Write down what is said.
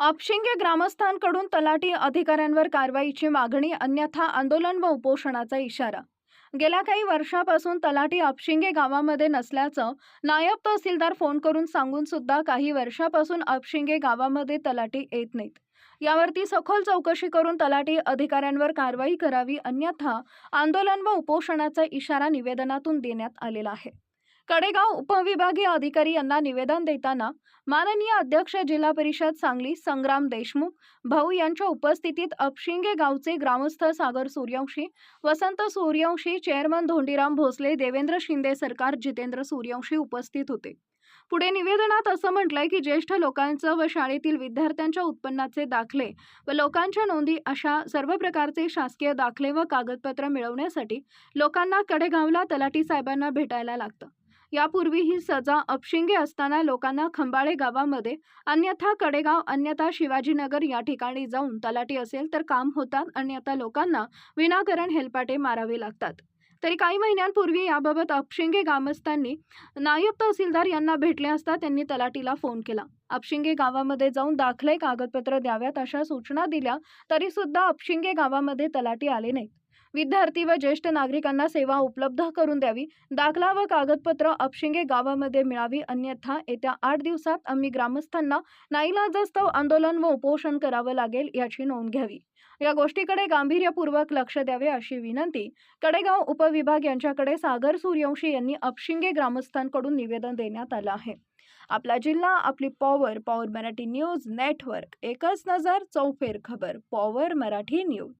अपशिंगे ग्रामस्थांकडून तलाठी अधिकाऱ्यांवर कारवाईची मागणी अन्यथा आंदोलन व उपोषणाचा इशारा. गेल्या काही वर्षापासून तलाठी अपशिंगे गावामध्ये नसल्याचं नायब तहसीलदार फोन करून सांगून सुद्धा काही वर्षापासून अपशिंगे गावामध्ये तलाठी येत नाहीत. यावरती सखोल चौकशी करून तलाठी अधिकाऱ्यांवर कारवाई करावी अन्यथा आंदोलन व उपोषणाचा इशारा निवेदनातून देण्यात आलेला आहे. कडेगाव उपविभागीय अधिकारी यांना निवेदन देताना माननीय अध्यक्ष जिल्हा परिषद सांगली संग्राम देशमुख भाऊ यांच्या उपस्थितीत अपशिंगे गावचे ग्रामस्थ सागर सूर्यवंशी वसंत सूर्यवंशी चेअरमन धोंडीराम भोसले देवेंद्र शिंदे सरकार जितेंद्र सूर्यवंशी उपस्थित होते. पुढे निवेदनात असं म्हटलंय की ज्येष्ठ लोकांचं व शाळेतील विद्यार्थ्यांच्या उत्पन्नाचे दाखले व लोकांच्या नोंदी अशा सर्व प्रकारचे शासकीय दाखले व कागदपत्र मिळवण्यासाठी लोकांना कडेगावला तलाठी साहेबांना भेटायला लागतं. यापूर्वी ही सजा अपशिंगे असताना लोकांना खंबाळे गावामध्ये अन्यथा कडेगाव अन्यथा शिवाजीनगर या ठिकाणी जाऊन तलाठी असेल तर काम होतात अन्यथा लोकांना विनाकारण हेलपाटे मारावे लागतात. तरी काही महिन्यांपूर्वी याबाबत अपशिंगे ग्रामस्थांनी नायब तहसीलदार यांना भेटले असता त्यांनी तलाटीला फोन केला. अपशिंगे गावामध्ये जाऊन दाखले कागदपत्र द्याव्यात अशा सूचना दिल्या तरी सुद्धा अपशिंगे गावामध्ये तलाटी आले नाहीत. विद्यार्थी व ज्येष्ठ नागरिकांना सेवा उपलब्ध करून द्यावी. दाखला व कागदपत्र अपशिंगे गावामध्ये मिळावी. अन्यथा येत्या आठ दिवसात आम्ही ग्रामस्थांना नाईलाजास्तव आंदोलन व उपोषण करावं लागेल याची नोंद घ्यावी. या गोष्टीकडे गांभीर्यपूर्वक लक्ष द्यावे अशी विनंती कडेगाव उपविभाग यांच्याकडे सागर सूर्यवंशी यांनी अपशिंगे ग्रामस्थांकडून निवेदन देण्यात आलं आहे. आपला जिल्हा आपली power power Marathi news network. एकच नजर चौफेर खबर. Power Marathi news.